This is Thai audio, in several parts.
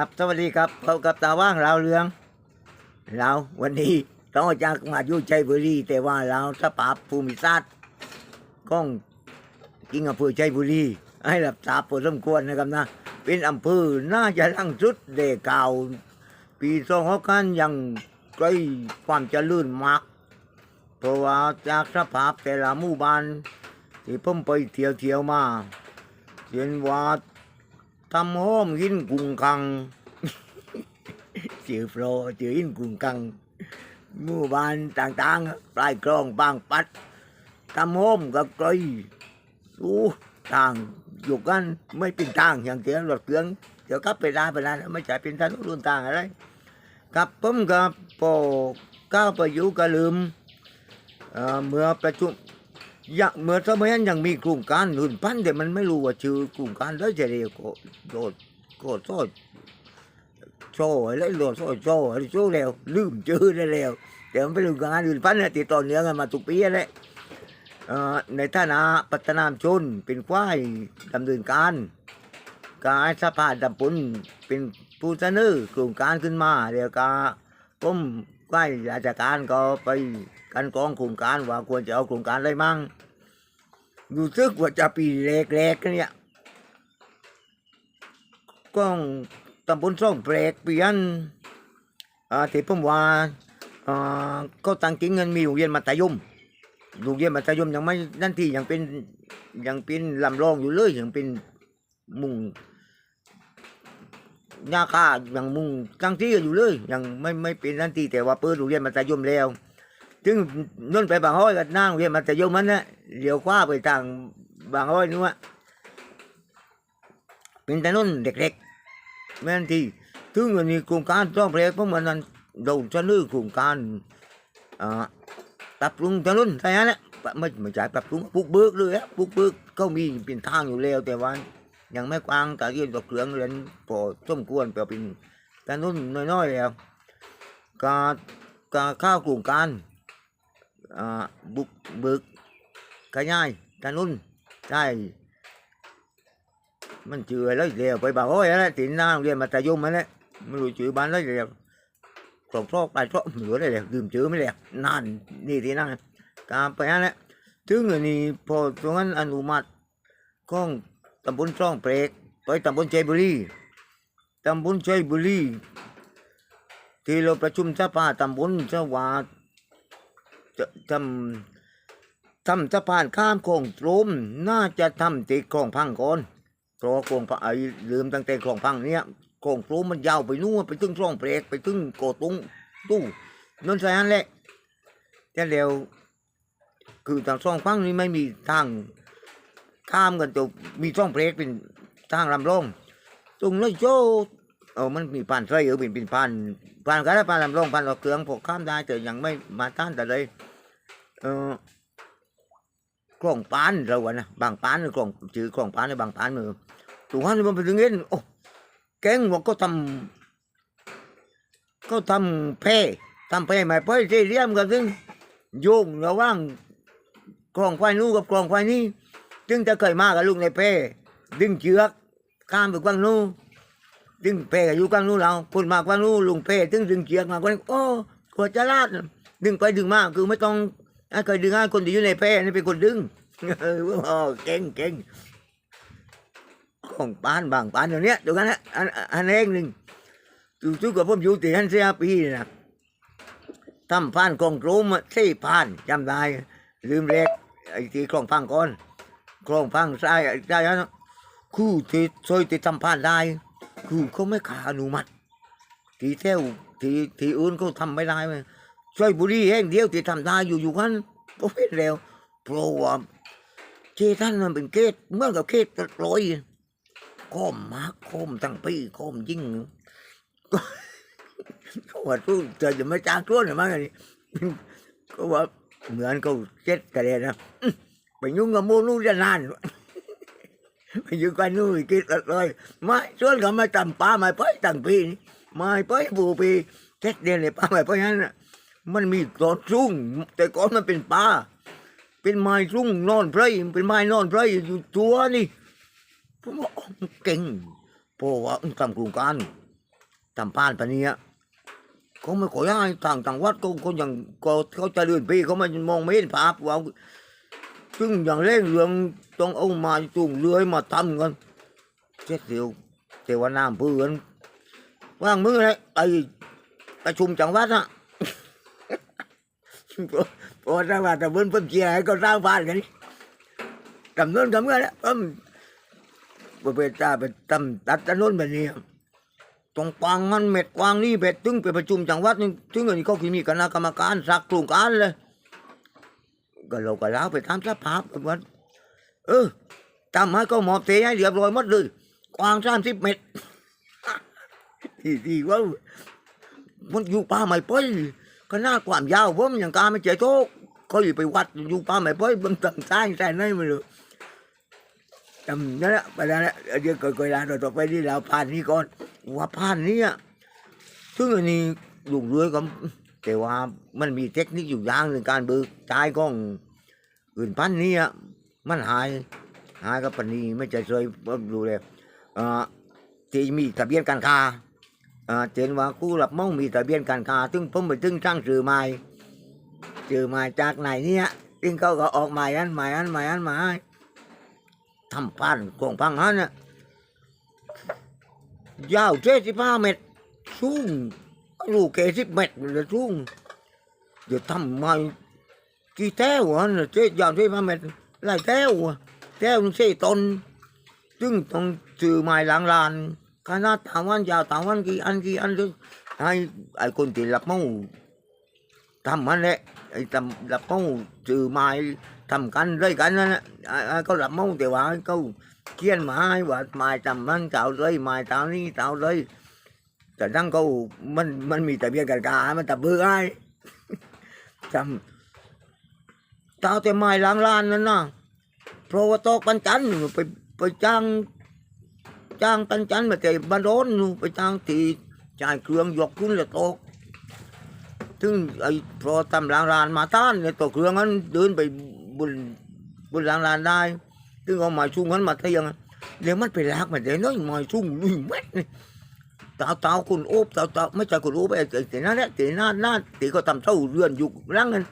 ครับสวัสดีครับพบกับตาว่างเราเรืองเราวันนี้ต้องจากมาอยู่ชัยบุรี แต่ว่าเราสภาพภูมิศาสตร์ก้องกิงอำเภอชัยบุรี ให้รับทราบพอสมควรนะครับนะ เป็นอำเภอน่าจะลังสุดเดเก่าปีสองหกกันยังใกล้ความเจริญมาก เพราะว่าจากสภาพแต่ละหมู่บ้านที่ผมไปเที่ยวเที่ยวๆมาเห็นว่า ทำห้อมหินกุงกังเจือโปรชื่อหินกุงกังหมู่บ้านต่างๆปลายคลองบางปัดทำห้อมกับไกลอู้ทางอยู่กันไม่เป็นทางอย่างเดียวรถเครื่องเดี๋ยวกลับไปได้ไปได้ไม่ใช่เป็นถนนรุ่นทางอะไรกับผมกับพอก้าวไปอยู่กระลืมเอ่อเมื่อประชุม อยังเมื่อสมัยนั้นยังมีโครงการหุ่นพันแต่มันไม่รู้ว่าชื่อโครงการแล้วจะเรียกโดดก็โซ่โซ่อะไรโดดโซ่โซ่อะไรโซ่แล้วลืมชื่อได้แล้วแต่มันเป็นโครงการหุ่นพันเนี่ยติดต่อเนื่องกันมาทุกปีแหละในฐานะพัฒนามชนเป็นควายดำเนินการการสภาดำปุนเป็นผู้เสนอโครงการขึ้นมาเดี๋ยวก็ผมควายราชการก็ไป กันกองโครงการว่าควรจะเอาโครงการอะไรมั่งรู้สึกว่าจะปีแรกๆเนี่ยก็ตำบลซ่องเปรกเปลี่ยนอ่าที่ผมว่าอ่าก็ตั้งจริงเงินมีโรงเรียนมัธยมโรงเรียนมัธยมยังไม่นั่นที่ยังเป็นยังเป็นลำรองอยู่เลยยังเป็นมุงหน้าค่ายังมุงตั้งที่อยู่เลยยังไม่ไม่เป็นนั่นที่แต่ว่าเปิดโรงเรียนมัธยมแล้ว ถึงนั่นไปบางห้อยกับนั่งเรียนมัธยมมันนะเลี้ยวขวาไปทางบางห้อยนู้นอะเป็นถนนเด็กๆแม่นที่ถึงวันนี้โครงการต้องเพลกเพราะมันนั้นเราจะเลือกโครงการอ่าปรับปรุงถนนใช่ไหมนะไม่ไม่ใช่ปรับปรุงปลูกเบิกเลยอะปลูกเบิกก็มีเป็นทางอยู่แล้วแต่ว่ายังไม่กว้างแต่เรียนต่อเครื่องเรียนพอสมควรแต่เป็นถนนน้อยๆแล้วการการข้าวโครงการ บุกเบิกขยายถนนใช่มันเชื่ออะไรเดียวไปบอกโอ้ยอะตินน้าเรียนมัธยมมันแหละไม่รู้ชื่อบ้านอะไรเดียวกรองทอกไปทอกเหลืออะไรเดียวลืมชื่อไม่แล้วนานนี่ที่นั่นการไปนั่นแหละถึงอันนี้พอตรงนั้นอนุมัติข้องตำบลช่องเปรกไปตำบลใจบุรีตำบลใจบุรีที่เราประชุมสภาตำบลสวาจะ ทำทำสะพานข้ามโขงตรมน่าจะทำติดคลองพังก่อนเพราะว่าโขงพังไอ้ลืมตั้งแต่คลองพังเนี้ยโขงตรมมันยาวไปนู่นไปถึงคลองเปรกไปถึงโกตุงตู้นั่นใช่นั้นแหละแต่เดียวคือทางช่องพังนี้ไม่มีทางข้ามกันจบมีช่องเปรกเป็นทางลำลองตรงนั้นโจเออมันมีผ่านไฟเออเป็นเป็นผ่าน ผ่านก็ได้ผ่านลำลองผ่านเราเครื่องพอข้ามได้แต่ยังไม่มาต้านแต่เลยเออคลองปานเราอะนะบางปานหรือคลองชื่อคลองปานในบางปานมือถูกหันมันไปถึงเงี้ยโอ้แกงว่าก็ทำก็ทำแพร่ทำแพร่ไม่เพ้ที่เรียมกันซึ่งโยงระว่างคลองไฟนู้กับคลองไฟนี้จึงจะเคยมากับลูกในแพร่ดึงเชือกข้ามไปกวางนู้ นดึงแพร่อยู่กวางนู้นเราคนมากวางนู้นลุงแพร่ดึงดึงเชือกมากวาโอ้ขวดจะลาดดึงไปดึงมาคือไม่ต้องอะเคยดึงให้คนที่อยู่ในแพร่นี่เป็นคนดึงเออโอ้เก่งเก่งของปานบางปานอย่างเนี้ยตรงนั้นนะอันอันเองหนึ่งจู่จู่กับผมอยู่ที่นั่นเสียปีนี่นะทำพานกองโกรมอะสี่พานจำได้ลืมเล็กไอ้ที่คลองพังก่อนคลองพังใช่ใช่นะคือที่ซอยที่ทำพานได้ คือเขาไม่ขาอนุมัติทีเที่ยวทีทีอื่นเขาทำไม่ได้ไหมช่วยบุรีแห่งเดียวที่ทำได้อยู่อยู่กันก็เป็นแล้วเพราะว่าเจท่านมันเป็นเกตเมื่อกับเกตลอยโคมมากโคมตั้งปีโคมยิ่งก็ว่าตู้เจอจะไม่จ้างตัวหรือมั้งนี่ก็ว่าเหมือนเขาเจ็ดกระเด็นนะไปยุ่งกับหมูนู่นจะนาน ไปอยู่กันนู่นเกตลอยไม่ส่วนเขามาทำป้าไม่ไปตั้งปีนี่ไม่ไปบูปีเจ็ดเดือนเลยป้าไม่ไปนั้นน่ะมันมีต้นสูงแต่ก่อนมันเป็นป่าเป็นไม้สูงนอนไพรเป็นไม้นอนไพรอยู่ตัวนี่ผมว่าอ๋อมันเก่งเพราะว่าทำโครงการทำพานปะเนี้ยเขาไม่ขอให้ต่างต่างวัดก็ก็ยังก็เขาจะเลื่อนปีเขามันมองไม่เห็นภาพว่า ซึ่งอย่างเร่งเรื่องต้องเอามาจุ่งเลื้อยมาทำกันเจ็ดเดียวเทวนาเพื่อนว่างมือเลยไปประชุมจังหวัดนะเพราะว่าจังหวัดแต่เพิ่นเพิ่นเชียร์ให้ก็สร้างบ้านกันกำเนินกำเงินแล้วเพิ่มไปตาไปทำตัดถนนแบบนี้ตรงกวางงั้นเม็ดกวางนี่เบ็ดถึงไปประชุมจังหวัดนึงถึงอันนี้เขาคือมีคณะกรรมการสักโครงการเลย ก็เราก็ล่าไปตามสภาพกันว่าเออทำให้ก็หมอบเทให้เรียบร้อยหมดเลยกว้างสามสิบเมตรที่ที่ว่ามันอยู่ป่าไม่ป้อยขนาดความยาวผมอย่างกาไม่เจอโตกเขาอยู่ไปวัดอยู่ป่าไม่ป้อยบนต่างใต้ใต้ไหนม่รู้จำนั่นแหละไปแล้วเดี๋ยวก็เวลาเราต่อไปที่เราผ่านนี้ก่อนว่าผ่านนี้อะซึ่งอันนี้หลูกเรือก็ แต่ว่ามันมีเทคนิคอยู่อย่างหนึ่งการเบิกจ่ายของอื่นพันนี้อะมันหายหายกับปันนี้ไม่จะเคยดูเลยอ่าที่มีทะเบียนการค้าอ่าเจนว่ากู้รับมองมีทะเบียนการค้าถึงผมไปถึงช่างซื้อไม้ซื้อไม้จากไหนเนี่ยถึงเขาก็ออกไม้อันไม้อันไม้อันไม้ทำพันกองพังหันน่ะยาวเจ็ดสิบห้าเมตรสูง ลูกแกสิบเมตรเลยทุ่งเดี๋ยวทำมากี่แถวอะเจ๊ยาวเจ๊มาเมตรหลายแถวอะแถวนึงเส้ตนซึ่งต้องซื้อไม้หลังลานขนาดถามวันยาวถามวันกี่อันกี่อันเลยให้ไอ้คนที่รับเมาทำมันแหละไอ้ทำรับเมาซื้อไม้ทำกันด้วยกันนั่นแหละไอ้ไอ้เขารับเมาแต่ว่าเขาเขียนมาให้ว่าไม้ทำมันเก่าเลยไม้เก่านี้เก่าเลย แต่ตั้งเขามันมันมีแต่เบียกันกามันแต่เบื่อไอ้จำตาแต่ไม้ล้างลานนั่นนะเพราะว่าตอกปันจันทร์ไปไปจ้าง จ้างปันจันทร์มาแต่บ้านโดนนู่นไปจ้างทีจ่ายเครื่องยกขึ้นแล้วตกถึงไอ้พราะทำล้างลานมาต้านเนี่ยตกเครื่องนั้นเดินไปบนบนล้างลานได้ถึงเอาไม้ชุ่งนั้นมาเทียงเดี๋ยวมันไปลากมันเดี๋ยวน้อยไม้ชุ่งลุยเม็ดนี่ ตาตาคุณโอบตาตาไม่ใช่คุณโอบไอ้ไอ้ที่นั่นแหละที่นั่นนั่นที่ก็ทำเท่าเรือนอยู่รังนั้น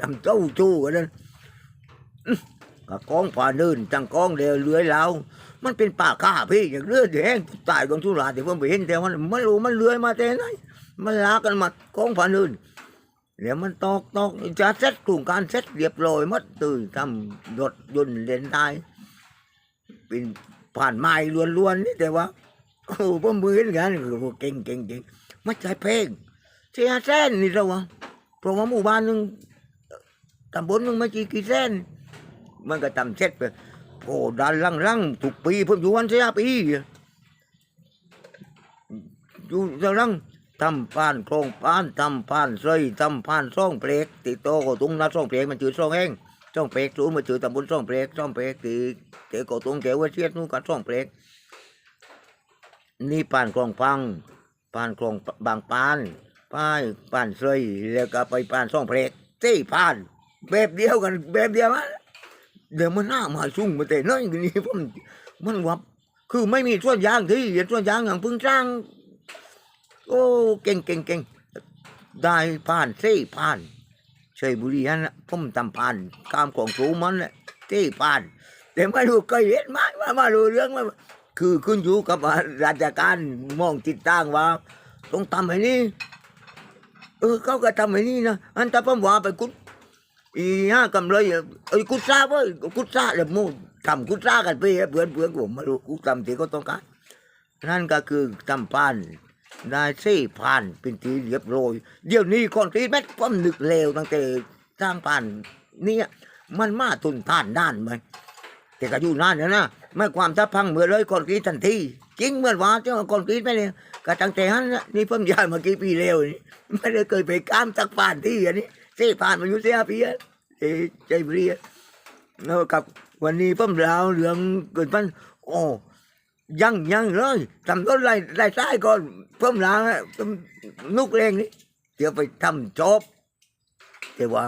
ทำเท่าจู้กันนั้นก็กองผ่านเดินจังกองเดียวเลื้อยแล้วมันเป็นป่าข้าพี่อย่างเลือดแห้งตายตรงทุลาที่ผมไปเห็นแต่มันไม่รู้มันเลื้อยมาแต่ไหนมันลากันมากองผ่านเดินเดี๋ยวมันตอกตอกจะเสร็จโครงการเสร็จเรียบร้อยมัดตื่นทำรถยนต์เล่นได้เป็นผ่านไม้ล้วนๆนี่แต่ว่า โอ้ผมมือเห็นกันคือพวกเก่งเก่งเก่งไม่ใช่เพลงเสียแสนนี่เราวะเพราะว่าหมู่บ้านหนึงตำบลหนึงไม่กี่กี่แสนมันก็ทำเสร็จไปโอ้ดันลังลังทุกปีผมอยู่วันเสียปีอยู่ดังทำผ่านโครงผ่านทำผ่านซอยทำผ่านซ่องเพลกติดโตก็ตุงนะซ่องเพลกมันจืดซ่องแห้งซ่องเพลกสูงมันจืดตำบลซ่องเพลกซ่องเพลกที่เกก็ตุงแกว่าเชียดนู่นก็ซ่องเพลก นี่ผ่านคลองพังผ่านคลองบางปานป้ายผ่านเซยแล้วก็ไปผ่านซ่องเพลกที่ผ่านแบบเดียวกันแบบเดียวกันเดี๋ยวมันหน้ามาสุ่งมาแต่น้อยกว่านี้ผมมันวับคือไม่มีส่วนยางที่เห็นส่วนยางอย่างเพึ่งสร้าง โอ้เก่งเก่งเก่งได้ผ่านที่ผ่านเชยบุรีฮะนะผมทำผ่านกามของสูงมันแหละที่ผ่านแต่ไม่รู้เคยเห็นไหมมามารู้เรื่องไหม คือขึ้นอยู่กับว่าราชการมองติดตั้งว่า ต้องทำให้นี่เออเขาก็ทำให้นี่นะอันถ้าผมว่าไปกุดอีห้ากำเลยไอ้กุดซาเว้ยกุดซาเลยมูทำกุดซากันไปเพื่อนเพื่อนผมม่รู้กุดทำที่เขาต้องการนั่นก็คือทำผ่านได้สี่ผ่านเป็นทีเรียบร้อยเดี๋ยวนี้คนที่แม่ผมนึกเลวตั้งแต่สร้างผ่านเนี่ยมันมาทุนท่านด้านไหมแต่ก็อยู่นานแล้วนะ ไม่อความจะพังเมื่อเลยคอนกรีตทันทีจริงเหมื่อนว่าเจ้าคอนกรีตไม่เลยก็ตั้งแต่นั้นนี่เพิ่มย้ายมากี่ปีแล้วนี่ไม่ได้เคยไปก้ามสักผ่านที่อันนี้เสีผ่านมาอยู่เสียปีอะเอ้ใจบรีอะแล้วกับวันนี้เพิ่มราวเหลืองเกิดพันโอ้ยังยังเลยทำต้นไรไรซ้ายก่อนเพิ่มราวอะเพิ่มนุกเรงนี่เดี๋ยวไปทำจบแต่ว่า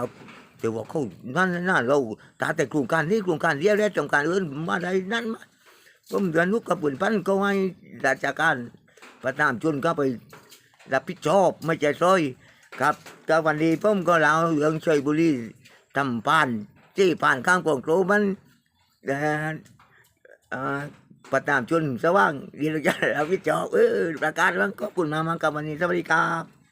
แต่ว่าเขานั่นน่ะเราตาแต่โครงการนี้โครงการเดียวแล้วโครงการอื่นมาได้นั่นมาผมเดือนนุกกับปุ่นพันก็ให้ราชการประตามชนก็ไปรับผิดชอบไม่ใช่ซอยครับก็วันนี้ผมก็เล่าเรื่องช่วยบุรีทำผ่านที่ผ่านข้างกองโกลมันเอ่อเอ่อประตามชนสว่างดีเราจะรับผิดชอบเออประกาศว่าขอบคุณมากๆกับวันนี้สวัสดีครับ